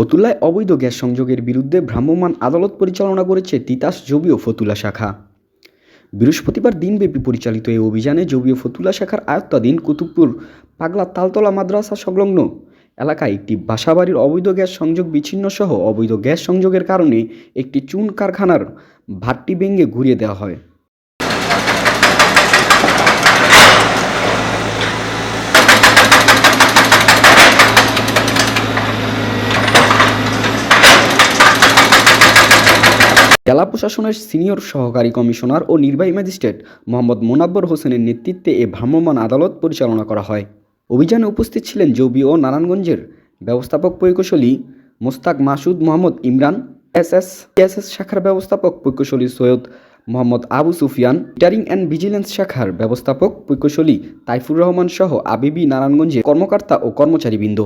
ফতুল্লায় অবৈধ গ্যাস সংযোগের বিরুদ্ধে ভ্রাম্যমাণ আদালত পরিচালনা করেছে তিতাস জবি ও ফতুল্লা শাখা। বৃহস্পতিবার দিনব্যাপী পরিচালিত এই অভিযানে জবি ও ফতুল্লা শাখার আয়ত্তাধীন কুতুবপুর পাগলা তালতলা মাদ্রাসা সংলগ্ন এলাকায় একটি বাসাবাড়ির অবৈধ গ্যাস সংযোগ বিচ্ছিন্ন সহ অবৈধ গ্যাস সংযোগের কারণে একটি চুন কারখানার ভাট্টি ভেঙে ঘুরিয়ে দেওয়া হয়। জেলা প্রশাসনের সিনিয়র সহকারী কমিশনার ও নির্বাহী ম্যাজিস্ট্রেট মোহাম্মদ মোনাব্বর হোসেনের নেতৃত্বে এ ভ্রাম্যমাণ আদালত পরিচালনা করা হয়। অভিযানে উপস্থিত ছিলেন জবি ও নারায়ণগঞ্জের ব্যবস্থাপক প্রকৌশলী Mostak Masud Mohammad Imran, S S S S শাখার ব্যবস্থাপক প্রকৌশলী Syed Mohammad Abu Sufian metering and vigilance শাখার ব্যবস্থাপক প্রকৌশলী তাইফুর রহমান সহ আবিবি নারায়ণগঞ্জের কর্মকর্তা ও কর্মচারীবৃন্দ।